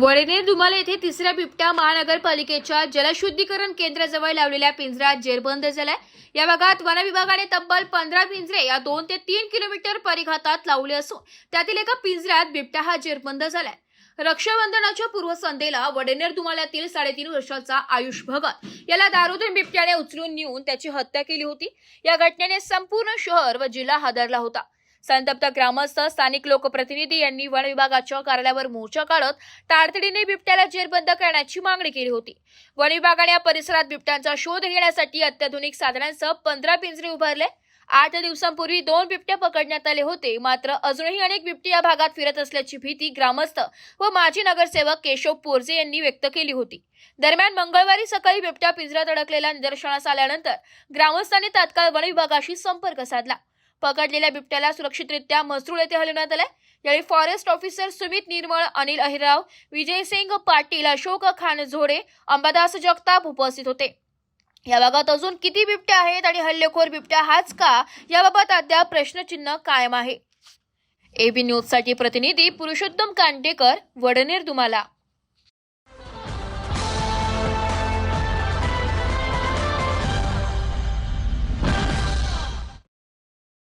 वडनेर दुमाला येथे तिसऱ्या बिबट्या महानगरपालिकेच्या जलशुद्धीकरण केंद्राजवळ लावलेल्या पिंजऱ्यात जेरबंद झालाय. या भागात वन विभागाने तब्बल पंधरा पिंजरे या दोन ते तीन किलोमीटर परिघातात लावले असून त्यातील एका पिंजऱ्यात बिबट्या हा जेरबंद झालाय. रक्षाबंधनाच्या पूर्वसंध्येला वडेनेर दुमाल्यातील साडेतीन वर्षाचा आयुष भगत याला दारुधून बिबट्याने उचलून नेऊन त्याची हत्या केली होती. या घटनेने संपूर्ण शहर व जिल्हा हादरला होता. संतप्त ग्रामस्थ स्थानिक लोकप्रतिनिधी यांनी वन विभागाच्या कार्यालयावर मोर्चा काढत तातडीने बिबट्याला जेरबंद करण्याची मागणी केली होती. वन विभागाने या परिसरात बिबट्यांचा शोध घेण्यासाठी अत्याधुनिक साधनांसह पंधरा पिंजरे उभारले. आठ दिवसांपूर्वी दोन बिबट्या पकडण्यात आले होते. मात्र अजूनही अनेक बिबटे या भागात फिरत असल्याची भीती ग्रामस्थ व माजी नगरसेवक केशव पोरजे यांनी व्यक्त केली होती. दरम्यान मंगळवारी सकाळी बिबट्या पिंजऱ्यात अडकलेला निदर्शनास आल्यानंतर ग्रामस्थांनी तात्काळ वन विभागाशी संपर्क साधला. पकडलेल्या बिबट्याला सुरक्षितरित्या मसरूळ येथे हलवण्यात आले यावेळी फॉरेस्ट ऑफिसर सुमित निर्मळ अनिल अहिराव विजयसिंग पाटील अशोक खान झोडे अंबादास जगताप उपस्थित होते. या भागात अजून किती बिबट्या आहेत आणि हल्लेखोर बिबट्या हाच का? याबाबत अद्याप प्रश्नचिन्ह कायम आहे. एबी न्यूजसाठी प्रतिनिधी पुरुषोत्तम कांडेकर वडनेर दुमाला